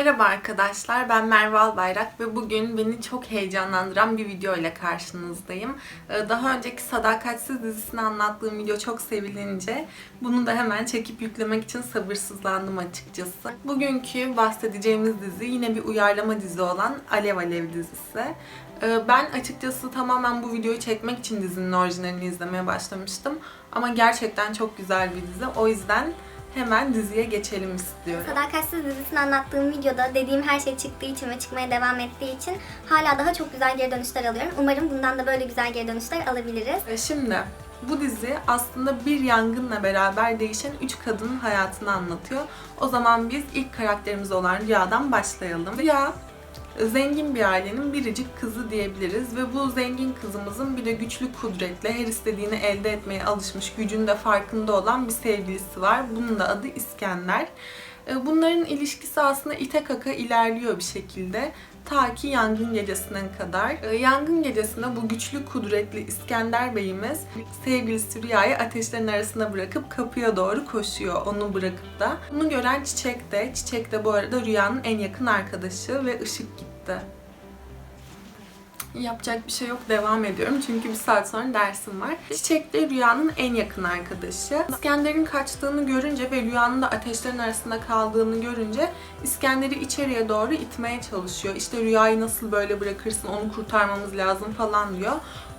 Merhaba arkadaşlar, ben Merve Albayrak ve bugün beni çok heyecanlandıran bir video ile karşınızdayım. Ee, Daha önceki Sadakatsiz dizisini anlattığım video çok sevilince bunu da hemen çekip yüklemek için sabırsızlandım açıkçası. Bugünkü bahsedeceğimiz dizi yine bir uyarlama dizi olan Alev Alev dizisi. Ee, Ben açıkçası tamamen bu videoyu çekmek için dizinin orijinalini izlemeye başlamıştım. Ama gerçekten çok güzel bir dizi. O yüzden hemen diziye geçelim istiyorum. Sadakatsiz dizisini anlattığım videoda dediğim her şey çıktığı için ve çıkmaya devam ettiği için hala daha çok güzel geri dönüşler alıyorum. Umarım bundan da böyle güzel geri dönüşler alabiliriz. E, Şimdi bu dizi aslında bir yangınla beraber değişen üç kadının hayatını anlatıyor. O zaman biz ilk karakterimiz olan Rüya'dan başlayalım. Rüya zengin bir ailenin biricik kızı diyebiliriz ve bu zengin kızımızın bir de güçlü kudretle her istediğini elde etmeye alışmış, gücün de farkında olan bir sevgilisi var. Bunun da adı İskender. E, Bunların ilişkisi aslında ite kaka ilerliyor bir şekilde. Ta ki yangın gecesine kadar. E, Yangın gecesinde bu güçlü kudretli İskender Bey'imiz sevgilisi Rüya'yı ateşlerin arasına bırakıp kapıya doğru koşuyor onu bırakıp da. Bunu gören Çiçek de, Çiçek de bu arada Rüya'nın en yakın arkadaşı ve Işık gitti. Yapacak bir şey yok. Devam ediyorum. Çünkü bir saat sonra dersim var. Çiçek de Rüya'nın en yakın arkadaşı. İskender'in kaçtığını görünce ve Rüya'nın da ateşlerin arasında kaldığını görünce İskender'i içeriye doğru itmeye çalışıyor. İşte Rüya'yı nasıl böyle bırakırsın, onu kurtarmamız lazım falan diyor.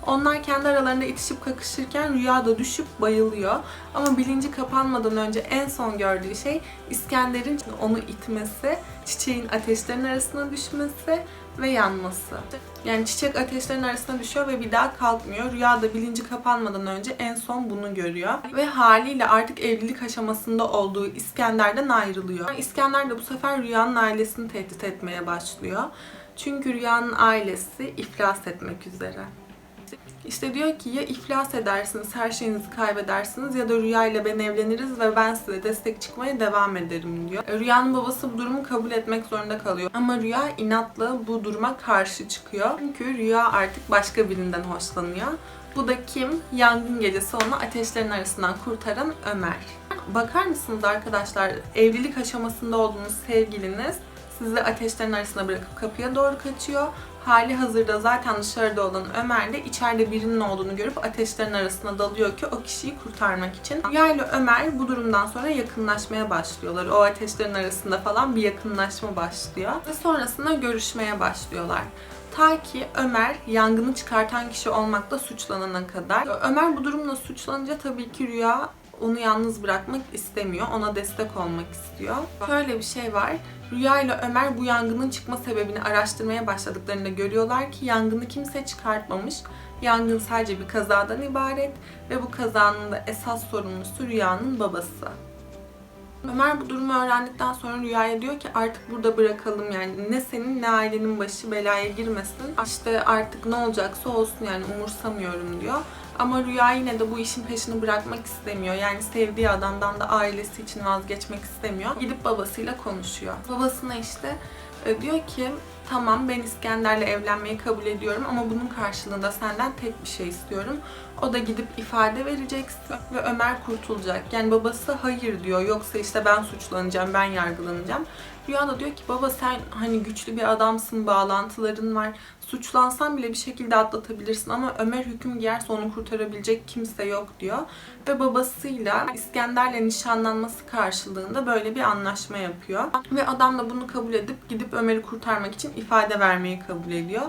Onlar kendi aralarında itişip kakışırken Rüya da düşüp bayılıyor. Ama bilinci kapanmadan önce en son gördüğü şey İskender'in onu itmesi, çiçeğin ateşlerin arasına düşmesi ve yanması. Yani çiçek ateşlerin arasına düşüyor ve bir daha kalkmıyor. Rüya da bilinci kapanmadan önce en son bunu görüyor. Ve haliyle artık evlilik aşamasında olduğu İskender'den ayrılıyor. İskender de bu sefer Rüya'nın ailesini tehdit etmeye başlıyor. Çünkü Rüya'nın ailesi iflas etmek üzere. İşte diyor ki ya iflas edersiniz, her şeyinizi kaybedersiniz ya da Rüya ile ben evleniriz ve ben size destek çıkmaya devam ederim diyor. E, Rüya'nın babası bu durumu kabul etmek zorunda kalıyor. Ama Rüya inatla bu duruma karşı çıkıyor. Çünkü Rüya artık başka birinden hoşlanıyor. Bu da kim? Yangın gecesi onu ateşlerin arasından kurtaran Ömer. Bakar mısınız arkadaşlar? Evlilik aşamasında olduğunuz sevgiliniz sizi ateşlerin arasına bırakıp kapıya doğru kaçıyor. Hali hazırda zaten dışarıda olan Ömer de içeride birinin olduğunu görüp ateşlerin arasına dalıyor ki o kişiyi kurtarmak için. Rüya ile Ömer bu durumdan sonra yakınlaşmaya başlıyorlar. O ateşlerin arasında falan bir yakınlaşma başlıyor. Ve sonrasında görüşmeye başlıyorlar. Ta ki Ömer yangını çıkartan kişi olmakla suçlanana kadar. Ömer bu durumla suçlanınca tabii ki Rüya onu yalnız bırakmak istemiyor. Ona destek olmak istiyor. Şöyle bir şey var. Rüya ile Ömer bu yangının çıkma sebebini araştırmaya başladıklarında görüyorlar ki yangını kimse çıkartmamış. Yangın sadece bir kazadan ibaret ve bu kazanın da esas sorumlusu Rüya'nın babası. Ömer bu durumu öğrendikten sonra Rüya'ya diyor ki artık burada bırakalım yani ne senin ne ailenin başı belaya girmesin. İşte artık ne olacaksa olsun yani umursamıyorum diyor. Ama Rüya yine de bu işin peşini bırakmak istemiyor. Yani sevdiği adamdan da ailesi için vazgeçmek istemiyor. Gidip babasıyla konuşuyor. Babasına işte e, diyor ki tamam ben İskender'le evlenmeyi kabul ediyorum ama bunun karşılığında senden tek bir şey istiyorum. O da gidip ifade vereceksin ve Ömer kurtulacak. Yani babası hayır diyor yoksa işte ben suçlanacağım, ben yargılanacağım. Rüya da diyor ki baba sen hani güçlü bir adamsın, bağlantıların var. Suçlansan bile bir şekilde atlatabilirsin ama Ömer hüküm giyerse onu kurtarabilecek kimse yok diyor. Ve babasıyla İskender'le nişanlanması karşılığında böyle bir anlaşma yapıyor. Ve adam da bunu kabul edip gidip Ömer'i kurtarmak için ifade vermeyi kabul ediyor.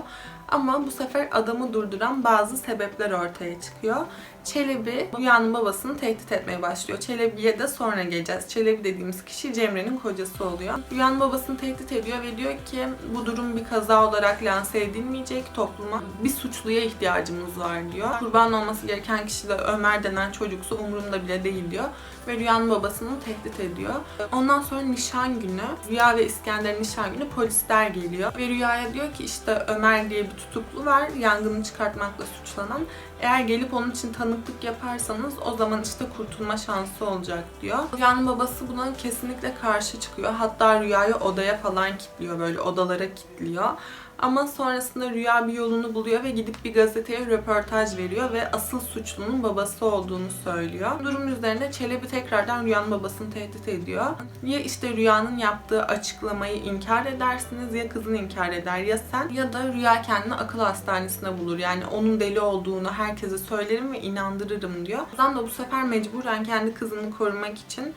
Ama bu sefer adamı durduran bazı sebepler ortaya çıkıyor. Çelebi Rüya'nın babasını tehdit etmeye başlıyor. Çelebi'ye de sonra geleceğiz. Çelebi dediğimiz kişi Cemre'nin kocası oluyor. Rüya'nın babasını tehdit ediyor ve diyor ki bu durum bir kaza olarak lanse edilmeyecek topluma. Bir suçluya ihtiyacımız var diyor. Kurban olması gereken kişi de Ömer denen çocuksa umurumda bile değil diyor. Ve Rüya'nın babasını tehdit ediyor. Ondan sonra nişan günü, Rüya ve İskender'in nişan günü polisler geliyor. Ve Rüya'ya diyor ki işte Ömer diye bir tutuklu var. Yangını çıkartmakla suçlanan. Eğer gelip onun için tanıklık yaparsanız o zaman işte kurtulma şansı olacak diyor. Rüyanın babası buna kesinlikle karşı çıkıyor. Hatta Rüya'yı odaya falan kilitliyor böyle odalara kilitliyor. Ama sonrasında Rüya bir yolunu buluyor ve gidip bir gazeteye röportaj veriyor ve asıl suçlunun babası olduğunu söylüyor. Durum üzerine Çelebi tekrardan Rüya'nın babasını tehdit ediyor. Ya işte Rüya'nın yaptığı açıklamayı inkar edersiniz ya kızın inkar eder ya sen ya da Rüya kendini akıl hastanesine bulur. Yani onun deli olduğunu herkese söylerim ve inandırırım diyor. Azam da bu sefer mecburen kendi kızını korumak için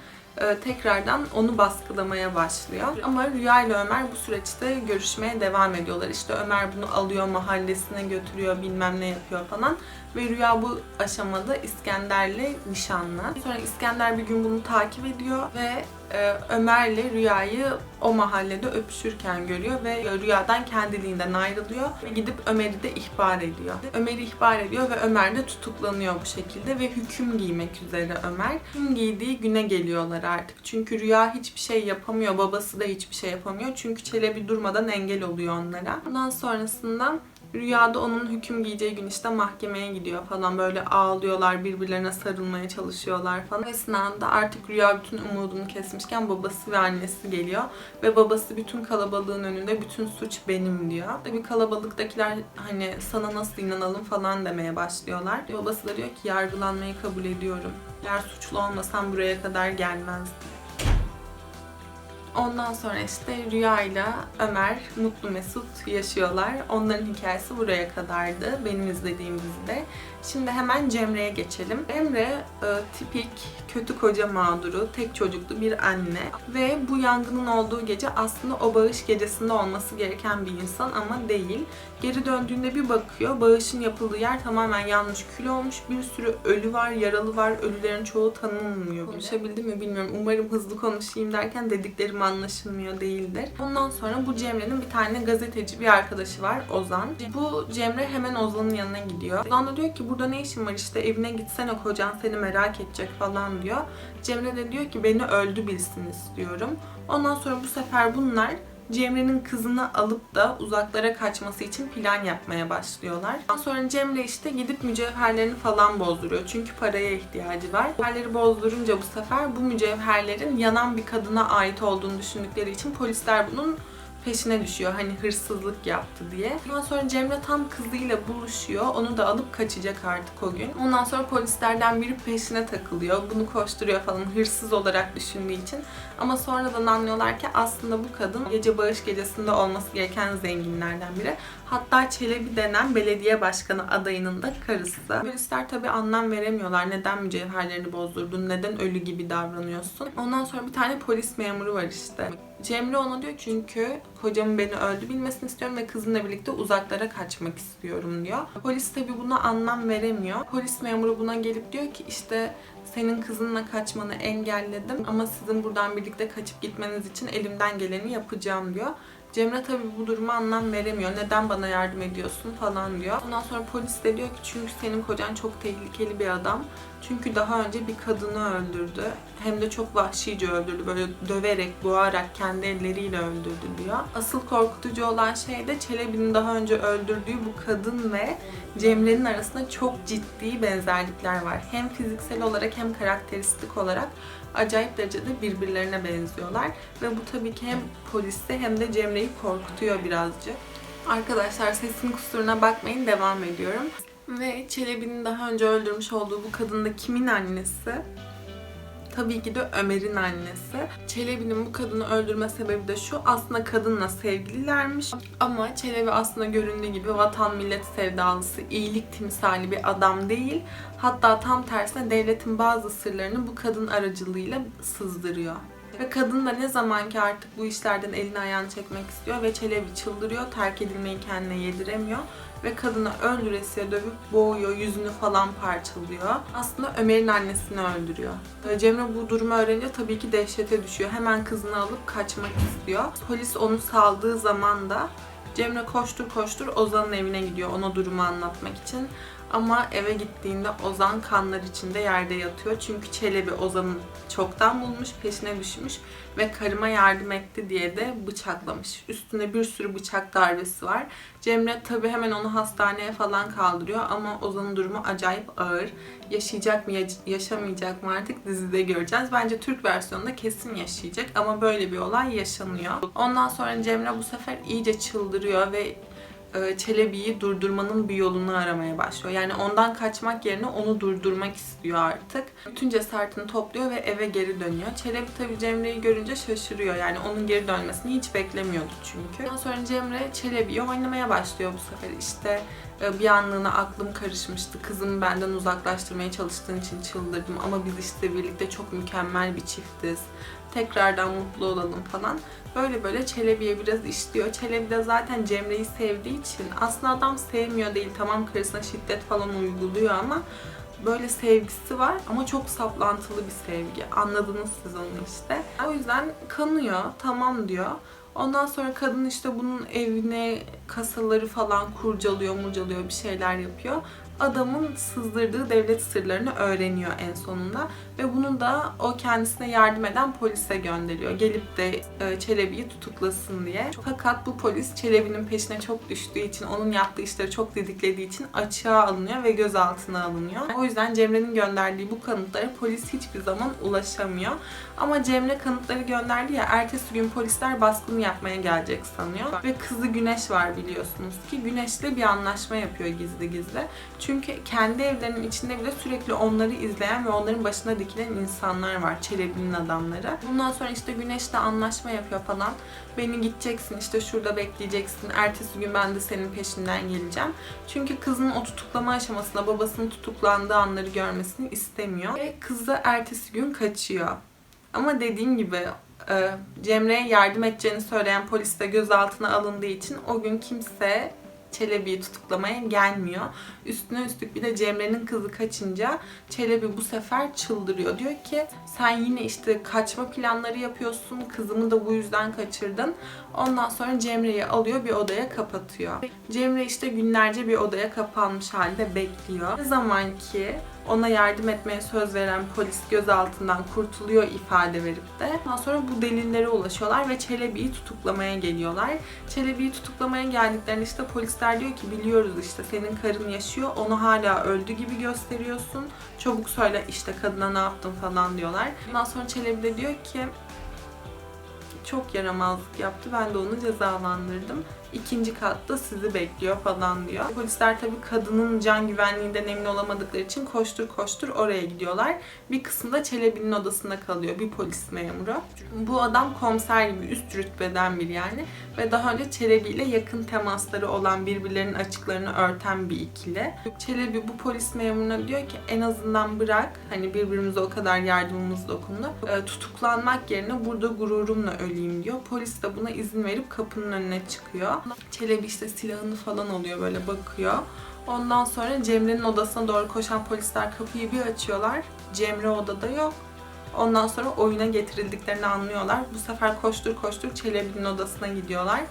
tekrardan onu baskılamaya başlıyor. Ama Rüya ile Ömer bu süreçte görüşmeye devam ediyorlar. İşte Ömer bunu alıyor mahallesine götürüyor bilmem ne yapıyor falan. Ve Rüya bu aşamada İskender'le nişanlı. Sonra İskender bir gün bunu takip ediyor ve e, Ömer'le Rüya'yı o mahallede öpüşürken görüyor ve Rüya'dan kendiliğinden ayrılıyor ve gidip Ömer'i de ihbar ediyor. Ömer'i ihbar ediyor ve Ömer de tutuklanıyor bu şekilde ve hüküm giymek üzere Ömer. Hüküm giydiği güne geliyorlar artık. Çünkü Rüya hiçbir şey yapamıyor, babası da hiçbir şey yapamıyor. Çünkü Çelebi durmadan engel oluyor onlara. Ondan sonrasında Rüyada onun hüküm giyeceği gün işte mahkemeye gidiyor falan böyle ağlıyorlar birbirlerine sarılmaya çalışıyorlar falan. Esnada artık Rüya bütün umudunu kesmişken babası ve annesi geliyor ve babası bütün kalabalığın önünde bütün suç benim diyor. Tabii kalabalıktakiler hani sana nasıl inanalım falan demeye başlıyorlar. Babası da diyor ki yargılanmayı kabul ediyorum. Eğer suçlu olmasam buraya kadar gelmezdim. Ondan sonra işte Rüya ile Ömer mutlu mesut yaşıyorlar. Onların hikayesi buraya kadardı benim izlediğim dizide. Şimdi hemen Cemre'ye geçelim. Cemre e, tipik kötü koca mağduru, tek çocuklu bir anne ve bu yangının olduğu gece aslında o bağış gecesinde olması gereken bir insan ama değil. Geri döndüğünde bir bakıyor, bağışın yapıldığı yer tamamen yanmış, kül olmuş. Bir sürü ölü var, yaralı var, ölülerin çoğu tanınmıyor. Konuşabildim mi bilmiyorum. Umarım hızlı konuşayım derken dediklerim anlaşılmıyor değildir. Ondan sonra bu Cemre'nin bir tane gazeteci bir arkadaşı var, Ozan. Bu Cemre hemen Ozan'ın yanına gidiyor. Ozan da diyor ki burada ne işin var işte evine gitsene kocan seni merak edecek falan diyor. Cemre de diyor ki beni öldü bilsin istiyorum. Ondan sonra bu sefer bunlar Cemre'nin kızını alıp da uzaklara kaçması için plan yapmaya başlıyorlar. Ondan sonra Cemre işte gidip mücevherlerini falan bozduruyor. Çünkü paraya ihtiyacı var. Mücevherleri bozdurunca bu sefer bu mücevherlerin yanan bir kadına ait olduğunu düşündükleri için polisler bunun peşine düşüyor. Hani hırsızlık yaptı diye. Ondan sonra Cemre tam kızıyla buluşuyor. Onu da alıp kaçacak artık o gün. Ondan sonra polislerden biri peşine takılıyor. Bunu koşturuyor falan hırsız olarak düşündüğü için. Ama sonradan anlıyorlar ki aslında bu kadın gece bağış gecesinde olması gereken zenginlerden biri. Hatta Çelebi denen belediye başkanı adayının da karısı. Polisler tabii anlam veremiyorlar. Neden mücevherlerini bozdurdun? Neden ölü gibi davranıyorsun? Ondan sonra bir tane polis memuru var işte. Cemre ona diyor çünkü kocamın beni öldü bilmesini istiyorum ve kızımla birlikte uzaklara kaçmak istiyorum diyor. Polis tabi buna anlam veremiyor. Polis memuru buna gelip diyor ki işte senin kızınla kaçmanı engelledim ama sizin buradan birlikte kaçıp gitmeniz için elimden geleni yapacağım diyor. Cemre tabi bu duruma anlam veremiyor. Neden bana yardım ediyorsun falan diyor. Ondan sonra polis de diyor ki çünkü senin kocan çok tehlikeli bir adam. Çünkü daha önce bir kadını öldürdü. Hem de çok vahşice öldürdü. Böyle döverek, boğarak kendi elleriyle öldürdü diyor. Asıl korkutucu olan şey de Çelebi'nin daha önce öldürdüğü bu kadın ve Cemre'nin arasında çok ciddi benzerlikler var. Hem fiziksel olarak hem karakteristik olarak acayip derecede birbirlerine benziyorlar. Ve bu tabii ki hem polisi hem de Cemre'yi korkutuyor birazcık. Arkadaşlar sesin kusuruna bakmayın devam ediyorum. Ve Çelebi'nin daha önce öldürmüş olduğu bu kadın da kimin annesi? Tabii ki de Ömer'in annesi. Çelebi'nin bu kadını öldürme sebebi de şu. Aslında kadınla sevgililermiş. Ama Çelebi aslında göründüğü gibi vatan millet sevdalısı, iyilik timsali bir adam değil. Hatta tam tersine devletin bazı sırlarını bu kadın aracılığıyla sızdırıyor. Ve kadın da ne zaman ki artık bu işlerden elini ayağını çekmek istiyor ve Çelebi çıldırıyor, terk edilmeyi kendine yediremiyor ve kadını öldüresiye dövüp boğuyor, yüzünü falan parçalıyor. Aslında Ömer'in annesini öldürüyor. Cemre bu durumu öğrenince tabii ki dehşete düşüyor. Hemen kızını alıp kaçmak istiyor. Polis onu saldığı zaman da Cemre koştur koştur Ozan'ın evine gidiyor ona durumu anlatmak için. Ama eve gittiğinde Ozan kanlar içinde yerde yatıyor. Çünkü Çelebi Ozan'ın çoktan bulmuş, peşine düşmüş ve karıma yardım etti diye de bıçaklamış. Üstünde bir sürü bıçak darbesi var. Cemre tabi hemen onu hastaneye falan kaldırıyor ama Ozan'ın durumu acayip ağır. Yaşayacak mı, yaş- yaşamayacak mı artık dizide göreceğiz. Bence Türk versiyonunda kesin yaşayacak ama böyle bir olay yaşanıyor. Ondan sonra Cemre bu sefer iyice çıldırıyor ve Çelebi'yi durdurmanın bir yolunu aramaya başlıyor. Yani ondan kaçmak yerine onu durdurmak istiyor artık. Bütün cesaretini topluyor ve eve geri dönüyor. Çelebi tabii Cemre'yi görünce şaşırıyor. Yani onun geri dönmesini hiç beklemiyordu çünkü. Ondan sonra Cemre Çelebi'yi oynamaya başlıyor bu sefer. İşte e, bir anlığına aklım karışmıştı. Kızımı benden uzaklaştırmaya çalıştığın için çıldırdım. Ama biz işte birlikte çok mükemmel bir çiftiz. Tekrardan mutlu olalım falan. Böyle böyle Çelebi'ye biraz işliyor. Çelebi de zaten Cemre'yi sevdiği için aslında adam sevmiyor değil. Tamam karısına şiddet falan uyguluyor ama böyle sevgisi var ama çok saplantılı bir sevgi. Anladınız siz onu işte. O yüzden kanıyor. Tamam diyor. Ondan sonra kadın işte bunun evine kasaları falan kurcalıyor, murcalıyor, bir şeyler yapıyor. Adamın sızdırdığı devlet sırlarını öğreniyor en sonunda ve bunu da o kendisine yardım eden polise gönderiyor. Gelip de e, Çelebi'yi tutuklasın diye. Fakat bu polis Çelebi'nin peşine çok düştüğü için, onun yaptığı işleri çok didiklediği için açığa alınıyor ve gözaltına alınıyor. O yüzden Cemre'nin gönderdiği bu kanıtlara polis hiçbir zaman ulaşamıyor. Ama Cemre kanıtları gönderdi ya, ertesi gün polisler baskın yapmaya gelecek sanıyor. Ve kızı Güneş var biliyorsunuz ki. Güneş'le bir anlaşma yapıyor gizli gizli. Çünkü kendi evlerinin içinde bile sürekli onları izleyen ve onların başına dikilen insanlar var. Çelebi'nin adamları. Bundan sonra işte Güneş'le anlaşma yapıyor falan. Beni gideceksin işte şurada bekleyeceksin. Ertesi gün ben de senin peşinden geleceğim. Çünkü kızın o tutuklama aşamasında babasının tutuklandığı anları görmesini istemiyor. Ve kızı ertesi gün kaçıyor. Ama dediğim gibi e, Cemre'ye yardım edeceğini söyleyen polis de gözaltına alındığı için o gün kimse Çelebi'yi tutuklamaya gelmiyor. Üstüne üstlük bir de Cemre'nin kızı kaçınca Çelebi bu sefer çıldırıyor. Diyor ki sen yine işte kaçma planları yapıyorsun. Kızımı da bu yüzden kaçırdın. Ondan sonra Cemre'yi alıyor bir odaya kapatıyor. Cemre işte günlerce bir odaya kapanmış halde bekliyor. Ne zaman ki ona yardım etmeye söz veren polis gözaltından kurtuluyor ifade verip de. Ondan sonra bu delillere ulaşıyorlar ve Çelebi'yi tutuklamaya geliyorlar. Çelebi'yi tutuklamaya geldiklerinde işte polisler diyor ki biliyoruz işte senin karın yaşıyor onu hala öldü gibi gösteriyorsun. Çabuk söyle işte kadına ne yaptın falan diyorlar. Ondan sonra Çelebi de diyor ki çok yaramazlık yaptı. Ben de onu cezalandırdım. İkinci katta sizi bekliyor falan diyor. Polisler tabii kadının can güvenliğinden emin olamadıkları için koştur koştur oraya gidiyorlar. Bir kısımda Çelebi'nin odasında kalıyor bir polis memuru. Bu adam komiser gibi üst rütbeden biri yani. Ve daha önce Çelebi ile yakın temasları olan birbirlerinin açıklarını örten bir ikili. Çelebi bu polis memuruna diyor ki en azından bırak. Hani birbirimize o kadar yardımımız dokundu. E, tutuklanmak yerine burada gururumla öleyim diyor. Polis de buna izin verip kapının önüne çıkıyor. Çelebi işte silahını falan alıyor böyle bakıyor. Ondan sonra Cemre'nin odasına doğru koşan polisler kapıyı bir açıyorlar. Cemre odada yok. Ondan sonra oyuna getirildiklerini anlıyorlar. Bu sefer koştur koştur Çelebi'nin odasına gidiyorlar.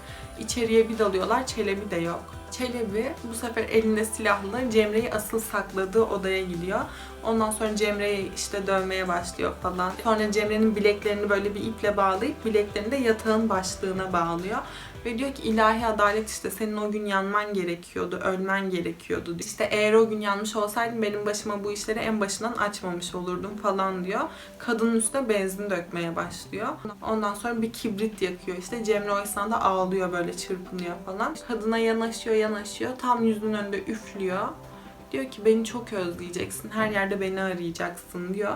İçeriye bir dalıyorlar. Çelebi de yok. Çelebi bu sefer elinde silahla Cemre'yi asıl sakladığı odaya gidiyor. Ondan sonra Cemre'yi işte dövmeye başlıyor falan. Sonra Cemre'nin bileklerini böyle bir iple bağlayıp bileklerini de yatağın başlığına bağlıyor. Ve diyor ki ilahi adalet işte senin o gün yanman gerekiyordu, ölmen gerekiyordu. İşte eğer o gün yanmış olsaydın benim başıma bu işleri en başından açmamış olurdum falan diyor. Kadının üstüne benzin dökmeye başlıyor. Ondan sonra bir kibrit yakıyor işte. Cemre o esnada ağlıyor böyle çırpınıyor falan. Kadına yanaşıyor yanaşıyor. Tam yüzünün önünde üflüyor. Diyor ki beni çok özleyeceksin. Her yerde beni arayacaksın diyor.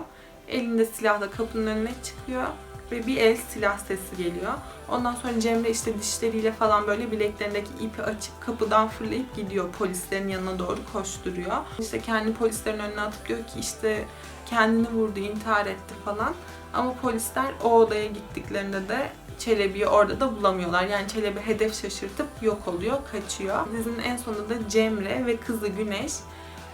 Elinde silahla kapının önüne çıkıyor ve bir el silah sesi geliyor. Ondan sonra Cemre işte dişleriyle falan böyle bileklerindeki ipi açıp kapıdan fırlayıp gidiyor. Polislerin yanına doğru koşturuyor. İşte kendi polislerin önüne atıp diyor ki işte kendini vurdu, intihar etti falan. Ama polisler o odaya gittiklerinde de Çelebi'yi orada da bulamıyorlar. Yani Çelebi hedef şaşırtıp yok oluyor, kaçıyor. Dizinin en sonunda da Cemre ve kızı Güneş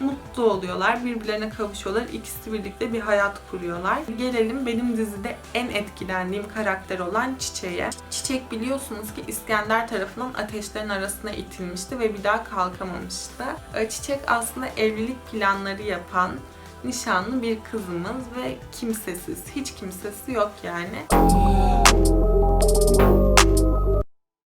mutlu oluyorlar, birbirlerine kavuşuyorlar. İkisi birlikte bir hayat kuruyorlar. Gelelim benim dizide en etkilendiğim karakter olan Çiçek'e. Çiçek biliyorsunuz ki İskender tarafından ateşlerin arasına itilmişti ve bir daha kalkamamıştı. Ee, Çiçek aslında evlilik planları yapan, nişanlı bir kızımız ve kimsesiz, hiç kimsesi yok yani.